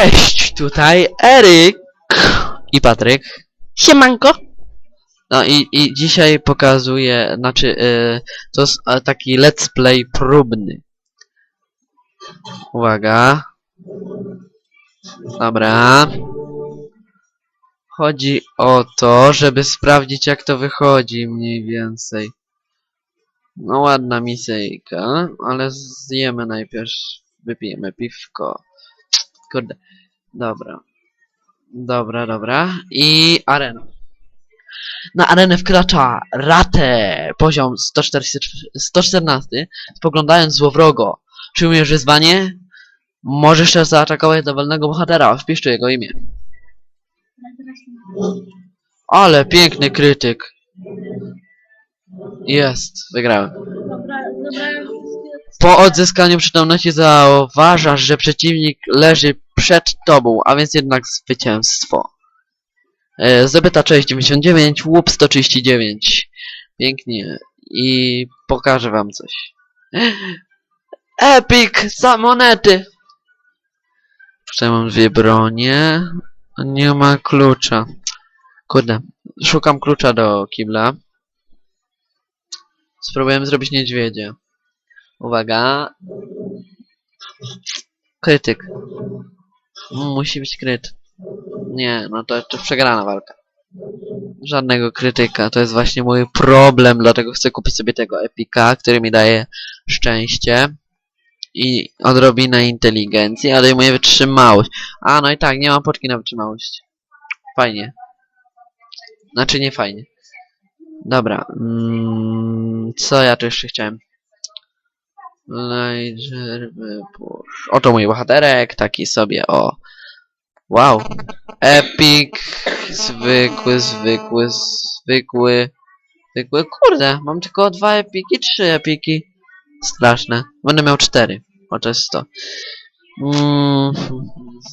Cześć, tutaj Eryk i Patryk. Siemanko. No i, i dzisiaj pokazuję, znaczy y, to jest taki let's play próbny. Uwaga. Dobra. Chodzi o to, żeby sprawdzić jak to wychodzi mniej więcej. No ładna misyjka, ale zjemy najpierw, wypijemy piwko. Kurde. Dobra. Dobra, dobra. I arena. Na arenę wkracza Ratę, poziom 140, 114, spoglądając złowrogo. Czy umiesz wyzwanie? Możesz też zaatakować dowolnego bohatera, wpisz jego imię. Ale piękny krytyk. Jest, wygrałem. Po odzyskaniu przytomności zauważasz, że przeciwnik leży przed tobą, a więc jednak zwycięstwo. E, Zdobyta 6,99, łup 139. Pięknie. I pokażę wam coś. Epic! Za monety! Tutaj mam dwie bronie. Nie ma klucza. Kurde. Szukam klucza do kibla. Spróbujemy zrobić niedźwiedzie. Uwaga. Krytyk. Musi być kryt. Nie, no to jeszcze przegrana walka. Żadnego krytyka, to jest właśnie mój problem, dlatego chcę kupić sobie tego epika, który mi daje szczęście i odrobinę inteligencji, a dajmuje wytrzymałość. A, no i tak, nie mam poczki na wytrzymałość. Fajnie. Znaczy nie fajnie. Dobra. Mm, co ja tu jeszcze chciałem? Ledger, wypusz. Oto mój bohaterek, taki sobie, o. Wow. Epic. Zwykły, zwykły, zwykły. Zwykły. Kurde, mam tylko dwa epiki, trzy epiki. Straszne. Będę miał cztery. O, to jest to. Mm,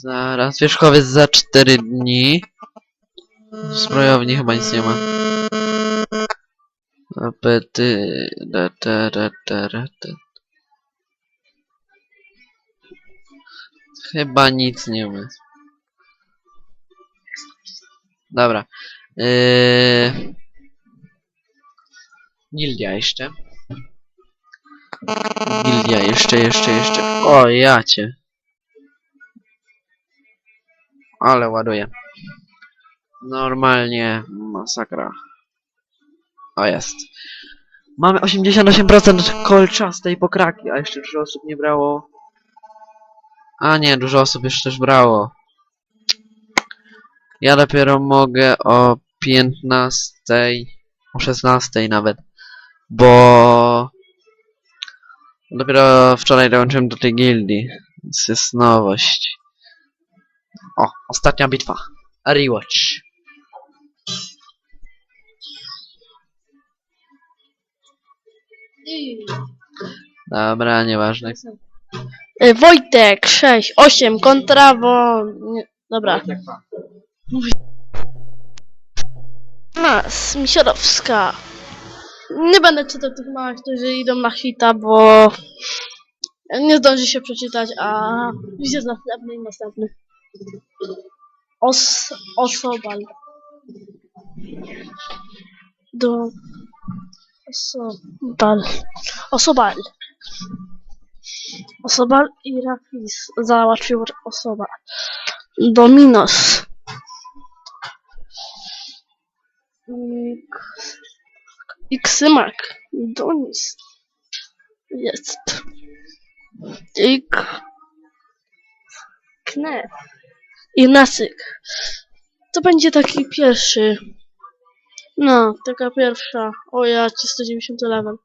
zaraz. Wierzchowiec za cztery dni. W zbrojowni chyba nic nie ma. Apety. Da, da, da, da, da, da. Chyba nic nie ma. Dobra. Yy... Gildia jeszcze. Gildia jeszcze, jeszcze, jeszcze. O, jacie. Ale ładuję. Normalnie masakra. O, jest. Mamy 88% kolczastej pokraki, a jeszcze dużo osób nie brało. A nie, dużo osób jeszcze też brało. Ja dopiero mogę o 15, o 16 nawet, bo dopiero wczoraj dołączyłem do tej gildii, więc jest nowość. O, ostatnia bitwa. Rewatch. Dobra, nieważne. Y, Wojtek 6, 8, kontrawo. Nie, dobra. Nas, Misiorowska. Nie będę czytał tych małych, którzy idą na hita, bo nie zdąży się przeczytać, a widzę następny i następny. Os, osobal. Do... Osobal. Osobal. Osobal i Rafis załatwił osoba. Dominos. Iksymak. Donis. Jest. Ik. Knef. I Nasyk. To będzie taki pierwszy. No, taka pierwsza. O ja, ci 190 level.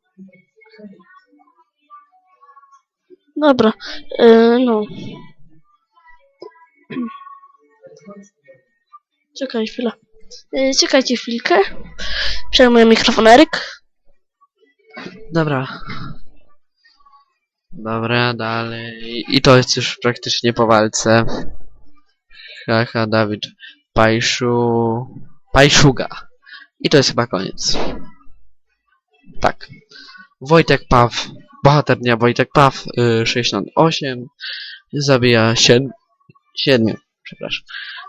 Dobra, yy, no. Czekaj chwilę. Yy, czekajcie chwilkę. Przejmuję mikrofon Eryk. Dobra. Dobra, dalej. I to jest już praktycznie po walce. Haha, Dawid Pajszu... Pajszuga. I to jest chyba koniec. Tak. Wojtek Paw. Bohater dnia Wojtek Paw. Yy, 68. Zabija się Siedmiu, przepraszam.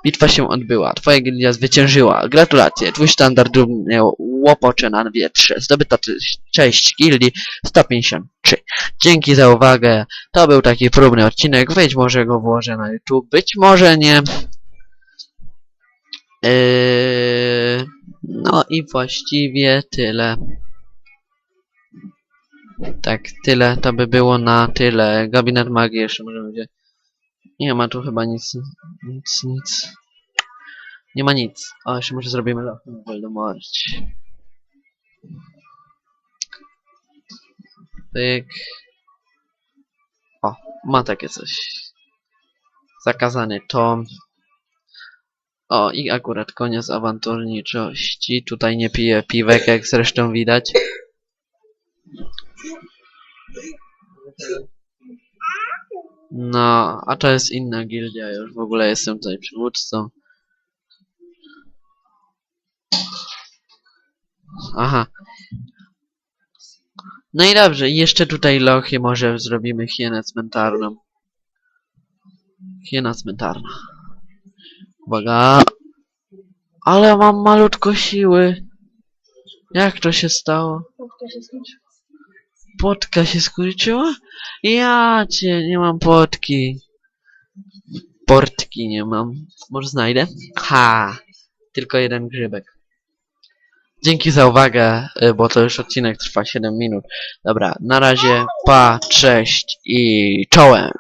Bitwa się odbyła. Twoja gildia zwyciężyła. Gratulacje. Twój standard równie łopocze na wietrze. Zdobyta cze- cześć gildii 153. Dzięki za uwagę. To był taki próbny odcinek. Być może go włożę na YouTube, być może nie. Yy, no i właściwie tyle. Tak, tyle. To by było na tyle. Gabinet magii jeszcze może będzie. Nie ma tu chyba nic. Nic, nic. Nie ma nic. O, jeszcze może zrobimy loch na Voldemort. Pyk. O, ma takie coś. Zakazany tom. O, i akurat koniec awanturniczości. Tutaj nie piję piwek, jak zresztą widać. No, a to jest inna gildia już. W ogóle jestem tutaj przywódcą. Aha. No i dobrze, jeszcze tutaj lochy może zrobimy hienę cmentarną. Hiena cmentarna. Uwaga. Ale mam malutko siły. Jak to się stało? Krótko się skończy. Potka się skurczyła? Ja cię, nie mam potki. Portki nie mam. Może znajdę? Ha! Tylko jeden grzybek. Dzięki za uwagę, y, bo to już odcinek trwa 7 minut. Dobra, na razie, pa, cześć i czołem!